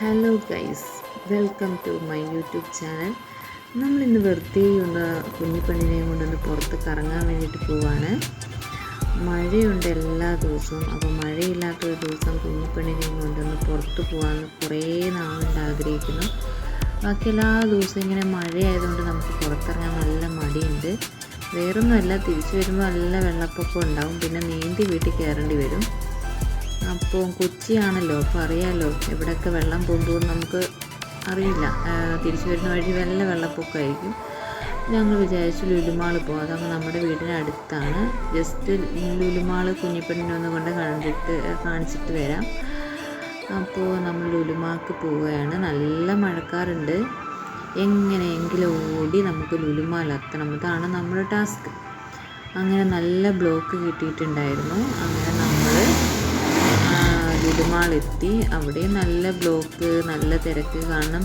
Hello guys welcome to my YouTube channel നമ്മളിന്ന് വെറുതെ ഒന്ന് കുഞ്ഞിപ്പെണ്ണിനെയും കൊണ്ടൊന്ന് പുറത്ത് കറങ്ങാൻ വേണ്ടിയിട്ട് പോവാണ്. മഴയുണ്ട് എല്ലാ ദിവസവും. അപ്പോൾ മഴയില്ലാത്ത ഒരു ദിവസം കുഞ്ഞിപ്പെണ്ണിനെയും കൊണ്ടൊന്ന് പുറത്ത് പോകാമെന്ന് കുറേ നാളുണ്ട് ആഗ്രഹിക്കുന്നു. ബാക്കി എല്ലാ ദിവസവും ഇങ്ങനെ മഴയായതുകൊണ്ട് നമുക്ക് പുറത്തിറങ്ങാൻ നല്ല മടിയുണ്ട്. വേറൊന്നുമല്ല തിരിച്ചു വരുമ്പോൾ നല്ല വെള്ളപ്പൊക്കം ഉണ്ടാവും. പിന്നെ നീന്തി വീട്ടിൽ കയറേണ്ടി വരും. അപ്പോൾ കൊച്ചിയാണല്ലോ അപ്പോൾ അറിയാമല്ലോ എവിടെയൊക്കെ വെള്ളം പൊന്തുമെന്ന് നമുക്ക് അറിയില്ല. തിരിച്ചു വരുന്ന വഴി വല്ല വെള്ളപ്പൊക്കമായിരിക്കും. ഞങ്ങൾ വിചാരിച്ചു ലുലുമാൾ പോകാം അതങ്ങ് നമ്മുടെ വീടിന് അടുത്താണ്. ജസ്റ്റ് ലുലുമാൾ കുഞ്ഞിപ്പെണ്ണിനെ ഒന്ന് കൊണ്ട് കണ്ടിട്ട് കാണിച്ചിട്ട് വരാം. അപ്പോൾ നമ്മൾ ലുലുമാക്ക് പോവുകയാണ്. നല്ല മഴക്കാറുണ്ട്. എങ്ങനെയെങ്കിലും ഓടി നമുക്ക് ലുലുമാൽ എത്തണം. അതാണ് നമ്മുടെ ടാസ്ക്. അങ്ങനെ നല്ല ബ്ലോക്ക് കിട്ടിയിട്ടുണ്ടായിരുന്നു. അങ്ങനെ എത്തി അവിടെ നല്ല ബ്ലോക്ക് നല്ല തിരക്ക് കാരണം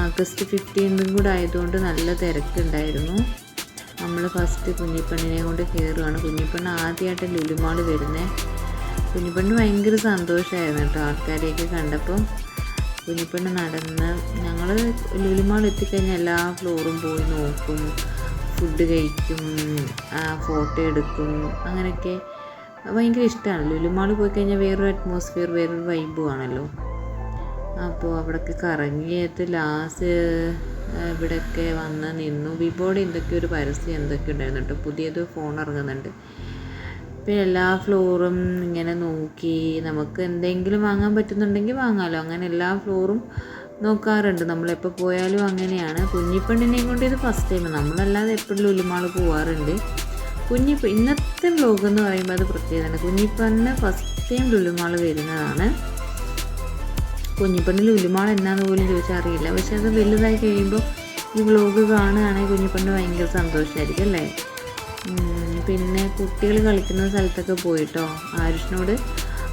ആഗസ്റ്റ് ഫിഫ്റ്റീൻത്തും കൂടെ ആയതുകൊണ്ട് നല്ല തിരക്കുണ്ടായിരുന്നു. നമ്മൾ ഫസ്റ്റ് കുഞ്ഞിപ്പെണ്ണിനെ കൊണ്ട് കയറുകയാണ് കുഞ്ഞിപ്പെണ്ണ് ആദ്യമായിട്ട് ലുലുമാൾ വരുന്നത് കുഞ്ഞിപ്പെണ്ണ് ഭയങ്കര സന്തോഷമായിരുന്നു കേട്ടോ ആൾക്കാരെയൊക്കെ കണ്ടപ്പോൾ കുഞ്ഞിപ്പെണ്ണ് നടന്ന് ഞങ്ങൾ ലുലുമാൾ എത്തിക്കഴിഞ്ഞാൽ എല്ലാ ഫ്ലോറും പോയി നോക്കും. ഫുഡ് കഴിക്കും ഫോട്ടോ എടുക്കും അങ്ങനെയൊക്കെ ഭയങ്കര ഇഷ്ടമാണ് ലുലു മാൾ പോയി കഴിഞ്ഞാൽ വേറൊരു അറ്റ്മോസ്ഫിയർ വേറൊരു വൈബും ആണല്ലോ. അപ്പോൾ അവിടെയൊക്കെ കറങ്ങിയത് ലാസ്റ്റ് ഇവിടെയൊക്കെ വന്ന് നിന്നു. വിവോയുടെ എന്തൊക്കെ ഒരു പരസ്യം എന്തൊക്കെ ഉണ്ടായിരുന്നു പുതിയത് ഫോൺ ഇറങ്ങുന്നുണ്ട്. പിന്നെ എല്ലാ ഫ്ലോറും ഇങ്ങനെ നോക്കി നമുക്ക് എന്തെങ്കിലും വാങ്ങാൻ പറ്റുന്നുണ്ടെങ്കിൽ വാങ്ങാമല്ലോ അങ്ങനെ എല്ലാ ഫ്ലോറും നോക്കാറുണ്ട്. നമ്മളെപ്പോൾ പോയാലും അങ്ങനെയാണ്. കുഞ്ഞിപ്പെണ്ണിനെയും കൊണ്ട് ഇത് ഫസ്റ്റ് ടൈം നമ്മളല്ലാതെ എപ്പോഴും ലുലുമാൾ പോവാറുണ്ട്. കുഞ്ഞിപ്പ ഇന്നത്തെ വ്ലോഗ് എന്ന് പറയുമ്പോൾ അത് പ്രത്യേകതയാണ്. കുഞ്ഞിപ്പണ്ണ് ഫസ്റ്റ് ടൈം ലുലുമാൾ വരുന്നതാണ്. കുഞ്ഞിപ്പണ്ണ് ലുലുമാൾ എന്നാന്ന് പോലും ചോദിച്ചാൽ അറിയില്ല. പക്ഷെ അത് വലുതായി കഴിയുമ്പോൾ ഈ വ്ലോഗ് കാണുകയാണെങ്കിൽ കുഞ്ഞിപ്പണ്ണ് ഭയങ്കര സന്തോഷമായിരിക്കും അല്ലേ? പിന്നെ കുട്ടികൾ കളിക്കുന്ന സ്ഥലത്തൊക്കെ പോയിട്ടോ? ആരുഷിനോട്?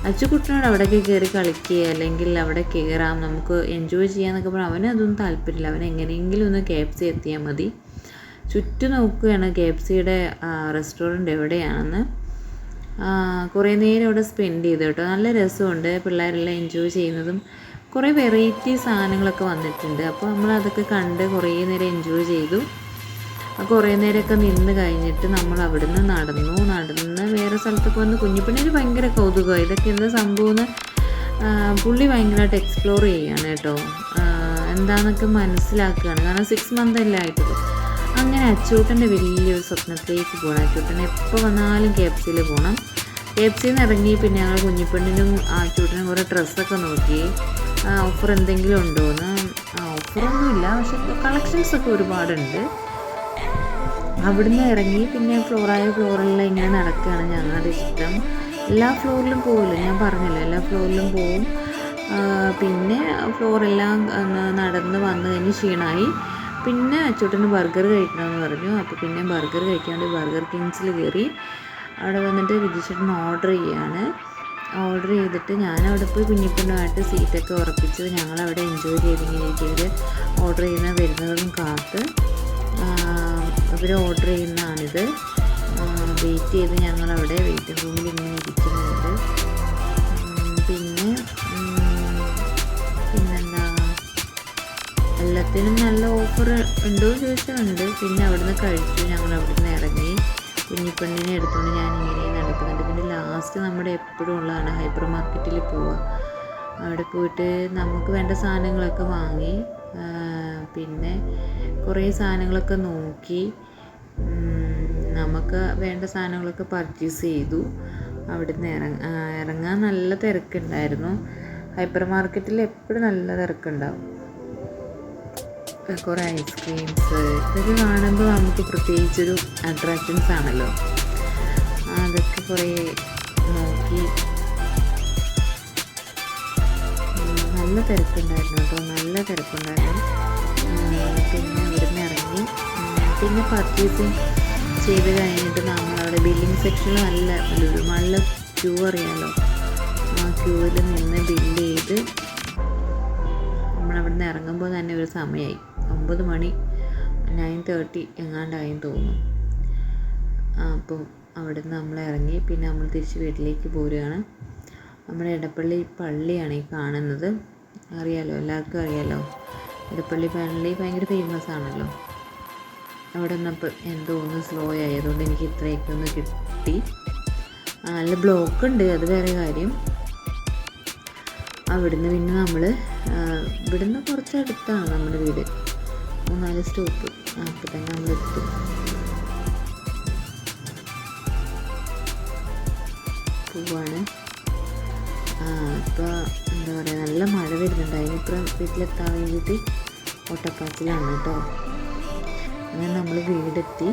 അച്ചുകുട്ടനോട് അവിടെയൊക്കെ കയറി കളിക്കുക അല്ലെങ്കിൽ അവിടെ കയറാം നമുക്ക് എൻജോയ് ചെയ്യാമെന്നൊക്കെ പറഞ്ഞാൽ അവനതൊന്നും താല്പര്യമില്ല. അവൻ എങ്ങനെയെങ്കിലും ഒന്ന് ക്യാപ്സി എത്തിയാൽ മതി. ചുറ്റും നോക്കുകയാണ്. കെ എഫ് സിയുടെ റെസ്റ്റോറന്റ് എവിടെയാണെന്ന്. കുറേ നേരം അവിടെ സ്പെൻഡ് ചെയ്തു കേട്ടോ. നല്ല രസമുണ്ട്. പിള്ളേരെല്ലാം എൻജോയ് ചെയ്യുന്നതും കുറേ വെറൈറ്റി സാധനങ്ങളൊക്കെ വന്നിട്ടുണ്ട്. അപ്പോൾ നമ്മൾ അതൊക്കെ കണ്ട് കുറേ നേരം എൻജോയ് ചെയ്തു. കുറേ നേരമൊക്കെ നിന്ന് കഴിഞ്ഞിട്ട് നമ്മൾ അവിടുന്ന് നടന്നു. നടന്ന് വേറെ സ്ഥലത്തൊക്കെ വന്ന് കുഞ്ഞിപ്പിണ്ണിന് ഭയങ്കര കൗതുകമായി ഇതൊക്കെ എന്താ സംഭവം എന്ന് പുള്ളി ഭയങ്കരമായിട്ട് എക്സ്പ്ലോർ ചെയ്യുകയാണ് കേട്ടോ. എന്താണെന്നൊക്കെ മനസ്സിലാക്കുകയാണ്. കാരണം സിക്സ് മന്ത് അല്ലേ ആയിട്ടുള്ളൂ. അങ്ങനെ അച്ചൂട്ടന്റെ വലിയൊരു സ്വപ്നത്തിലേക്ക് പോകണം. അച്ചൂട്ടൻ എപ്പോൾ വന്നാലും കെ എഫ് സിയിൽ പോകണം. കെ എഫ് സിയിൽ നിന്ന് ഇറങ്ങി പിന്നെ ഞങ്ങൾ കുഞ്ഞിപ്പെണ്ണിനും അച്ചൂട്ടനും കുറേ ഡ്രസ്സൊക്കെ നോക്കി. ഓഫർ എന്തെങ്കിലും ഉണ്ടോ എന്ന്. ഓഫറൊന്നുമില്ല പക്ഷെ കളക്ഷൻസ് ഒക്കെ ഒരുപാടുണ്ട്. അവിടുന്ന് ഇറങ്ങി പിന്നെ ഫ്ലോറായ ഫ്ലോറിൽ ഇങ്ങനെ നടക്കുകയാണ് ഞങ്ങളുടെ ഇഷ്ടം. എല്ലാ ഫ്ലോറിലും പോകില്ല ഞാൻ പറഞ്ഞല്ലോ എല്ലാ ഫ്ലോറിലും പോവും. പിന്നെ ഫ്ലോറെല്ലാം നടന്ന് വന്നു കഴിഞ്ഞ് ക്ഷീണമായി പിന്നെ അച്ചൂട്ടന് ബർഗർ കഴിക്കണമെന്ന് പറഞ്ഞു. അപ്പോൾ പിന്നെ ബർഗർ കഴിക്കാൻ വേണ്ടി ബർഗർ കിങ്സിൽ കയറി അവിടെ വന്നിട്ട് വിജിച്ചേട്ടൻ ഓർഡർ ചെയ്യാണ്. ഓർഡർ ചെയ്തിട്ട് ഞാൻ അവിടെ പോയി കുഞ്ഞിപ്പെണ്ണുമായിട്ട് സീറ്റൊക്കെ ഉറപ്പിച്ച്. ഞങ്ങളവിടെ എൻജോയ് ചെയ്തിങ്ങനെ ഇരിക്കുക ഓർഡർ ചെയ്യുന്ന വരുന്നതും കാത്ത്. ഇവർ ഓർഡർ ചെയ്യുന്നതാണിത്. വെയിറ്റ് ചെയ്ത് ഞങ്ങളവിടെ വെയിറ്റിംഗ് റൂമിൽ ഇങ്ങനെ ഇരിക്കുന്നുണ്ട്. എല്ലാത്തിനും നല്ല ഓഫർ ഉണ്ടോ ഉണ്ട് പിന്നെ അവിടുന്ന് കഴിച്ചു ഞങ്ങൾ അവിടുന്ന് ഇറങ്ങി. കുഞ്ഞിപ്പെണ്ണിനെ എടുത്തുകൊണ്ട് ഞാൻ ഇങ്ങനെ നടക്കുന്നുണ്ട്. പിന്നെ ലാസ്റ്റ് നമ്മുടെ എപ്പോഴും ഉള്ളതാണ് ഹൈപ്പർ മാർക്കറ്റിൽ പോവുക. അവിടെ പോയിട്ട് നമുക്ക് വേണ്ട സാധനങ്ങളൊക്കെ വാങ്ങി പിന്നെ കുറേ സാധനങ്ങളൊക്കെ നോക്കി നമുക്ക് വേണ്ട സാധനങ്ങളൊക്കെ പർച്ചേസ് ചെയ്തു. അവിടുന്ന് ഇറങ്ങ ഇറങ്ങാൻ നല്ല തിരക്കുണ്ടായിരുന്നു. ഹൈപ്പർ മാർക്കറ്റിൽ എപ്പോഴും നല്ല തിരക്കുണ്ടാവും. കുറേ ഐസ്ക്രീംസ് ഇതൊക്കെ കാണുമ്പോൾ നമുക്ക് പ്രത്യേകിച്ചൊരു അട്രാക്ഷൻസ് ആണല്ലോ. അതൊക്കെ കുറേ നോക്കി. നല്ല തിരക്കുണ്ടായിരുന്നു കേട്ടോ നല്ല തിരക്കുണ്ടായിരുന്നു. പിന്നെ ഇവിടുന്ന് ഇറങ്ങി. പിന്നെ പർച്ചേസിങ് ചെയ്ത് കഴിഞ്ഞിട്ട് നമ്മൾ അവിടെ ബില്ലിംഗ് സെക്ഷനിൽ നല്ല നല്ല ക്യൂ അറിയാമല്ലോ ആ ക്യൂവിൽ നിന്ന് ബില്ല് ചെയ്ത് നമ്മളവിടുന്ന് ഇറങ്ങുമ്പോൾ തന്നെ ഒരു സമയമായി ഒമ്പത് മണി നയൻ തേർട്ടി എങ്ങാണ്ടായെന്ന് തോന്നുന്നു. അപ്പോൾ അവിടെ നിന്ന് നമ്മൾ ഇറങ്ങി പിന്നെ നമ്മൾ തിരിച്ച് വീട്ടിലേക്ക് പോരുകയാണ്. നമ്മുടെ ഇടപ്പള്ളി പള്ളിയാണ് ഈ കാണുന്നത്. അറിയാലോ എല്ലാവർക്കും അറിയാലോ. ഇടപ്പള്ളി പള്ളി ഭയങ്കര ഫേമസ് ആണല്ലോ. അവിടെ നിന്നപ്പോൾ എന്തോ ഒന്ന് സ്ലോ ആയി അതുകൊണ്ട് എനിക്ക് ഇത്രയൊക്കെ ഒന്ന് കിട്ടി. നല്ല ബ്ലോക്ക് ഉണ്ട് അത് വേറെ കാര്യം. അവിടുന്ന് പിന്നെ നമ്മൾ ഇവിടുന്ന് കുറച്ചടുത്താണ് നമ്മുടെ വീട്. മൂന്നാൽ സ്റ്റോപ്പ്. അപ്പോൾ തന്നെ നമ്മൾ എത്തും പോവാണ്. ഇപ്പോൾ എന്താ പറയുക നല്ല മഴ വരുന്നുണ്ട്. ഇപ്പം വീട്ടിലെത്താൻ വേണ്ടിയിട്ട് ഓട്ടപ്പാച്ചിലാണ് കേട്ടോ. അങ്ങനെ നമ്മൾ വീടെത്തി.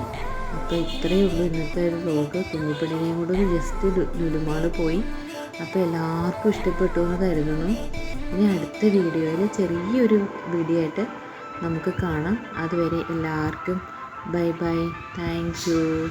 അപ്പോൾ ഇത്രയേ ഉള്ളൂ ഇന്നത്തെ ഒരു വ്ലോഗ് കുഞ്ഞിപ്പെണ്ണിനെയും കൂടെ ഒരു ജസ്റ്റ് ലുലുമാൾ പോയി. അപ്പോൾ എല്ലാവർക്കും ഇഷ്ടപ്പെട്ടു എന്ന് കരുതുന്നു. ഇനി അടുത്ത വീഡിയോയിൽ ചെറിയൊരു വീഡിയോ ആയിട്ട് നമുക്ക് കാണാം. അതുവരെ എല്ലാവർക്കും ബൈ ബൈ. Thank you.